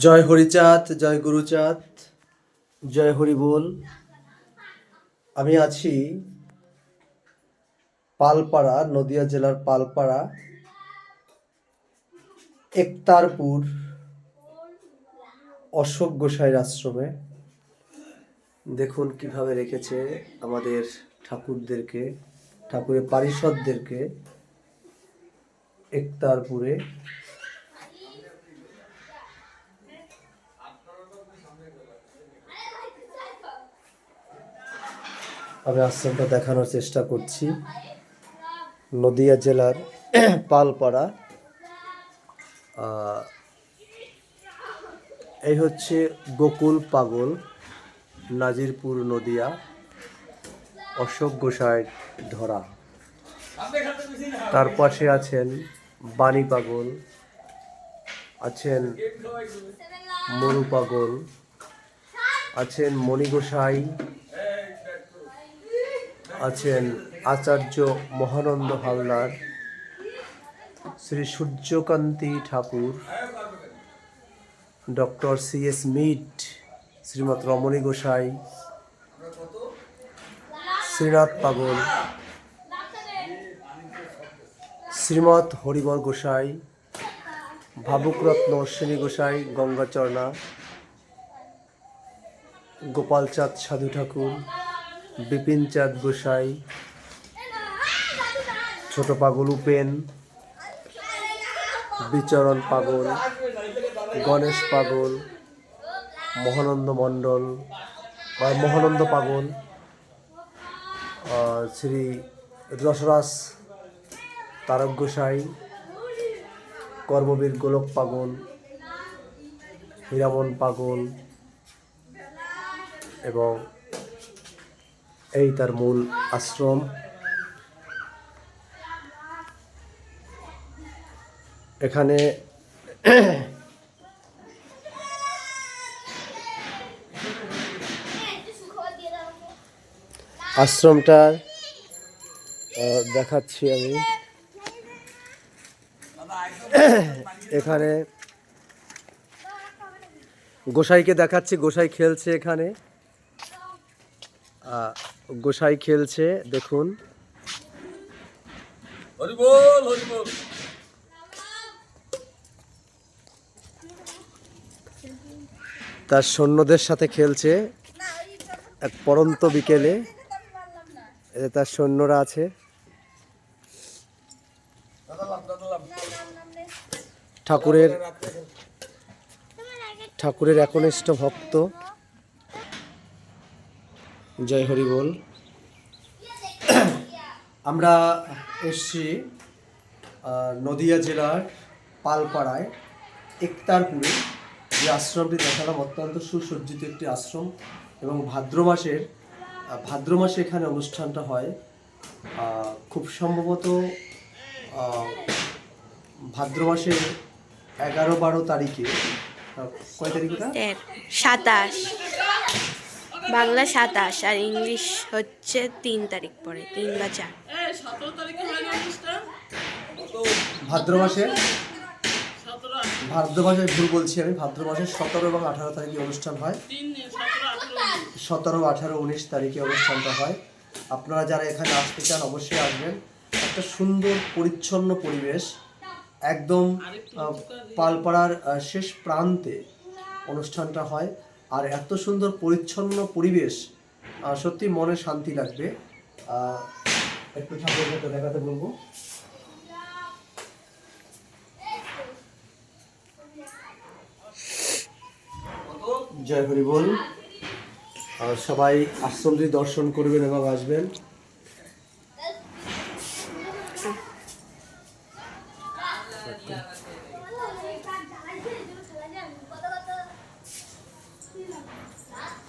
জয় হরিচাঁদ, জয় গুরুচাঁদ, জয় হরি বল। আমি আছি পালপাড়া, নদিয়া জেলার পালপাড়া, একতারপুর অশোক গোসাইয়ের আশ্রমে। দেখুন কীভাবে রেখেছে আমাদের ঠাকুরদেরকে, ঠাকুরের পারিষদদেরকে একতারপুরে। আমি আশ্রমটা দেখানোর চেষ্টা করছি। নদিয়া জেলার পালপাড়া। এই হচ্ছে গোকুল পাগল, নাজিরপুর নদিয়া, অশোক গোসাইয়ের ধরা। তার পাশে আছেন বাণী পাগল, আছেন মরু পাগল, আছেন মণি গোসাই আছেন Acharya Mahananda Haldar, Shri Suryakanti Thakur, doctor C S meet, Srimat Ramani Gosai, Srinath পাগল, শ্রীমৎ হরিবর গোসাই, ভাবুকরত্ন অশ্বিনী গোসাই, গঙ্গাচরণা, গোপালচাঁদ সাধু ঠাকুর বিপিন চাঁদ গোসাই, ছোট পাগল উপেন, বিচরণ পাগল, গণেশ পাগল, মহানন্দ মণ্ডল মহানন্দ পাগল শ্রী রসরাস তারক গোসাই, কর্মবীর গোলক পাগল, হীরামন পাগল এবং এই তার মূল আশ্রম। এখানে আশ্রমটার আহ, দেখাচ্ছি আমি। এখানে গোসাইকে দেখাচ্ছি গোসাই খেলছে এখানে। গোসাই খেলছে দেখুন। তার সৈন্যদের সাথে খেলছে এক পরন্ত বিকেলে। তার সৈন্যরা আছে। ঠাকুরের ঠাকুরের একনিষ্ঠ ভক্ত। জয় হরি বল। আমরা এসছি নদিয়া জেলার পালপাড়ায়, একতারপুরে। যে আশ্রমটি দেখালাম অত্যন্ত সুসজ্জিত একটি আশ্রম এবং ভাদ্র মাসের ভাদ্র মাসে এখানে অনুষ্ঠানটা হয়। খুব সম্ভবত ভাদ্র মাসের এগারো বারো তারিখে কয় তারিখ ওটা তের সাতাশ। বাংলা সাতাশ আর ইংলিশ হচ্ছে তিন তারিখ পরে তিন বা চার। ভাদ্র মাসে? ভাদ্র মাসে ভুল বলছি আমি ভাদ্র মাসের সতেরো এবং আঠারো তারিখে অনুষ্ঠান হয়। সতেরো আঠারো উনিশ। তারিখে অনুষ্ঠানটা হয়। আপনারা যারা এখানে আসতে চান অবশ্যই আসবেন। একটা সুন্দর পরিচ্ছন্ন পরিবেশ একদম পালপাড়ার শেষ প্রান্তে অনুষ্ঠানটা হয়। আর এত সুন্দর পরিচ্ছন্ন পরিবেশ সত্যি মনে শান্তি লাগবে। একটু ঠাকুরকে দেখাতে বলব। জয় হরি বল। সবাই আশ্রমটি দর্শন করবেন এবং আসবেন। Yeah.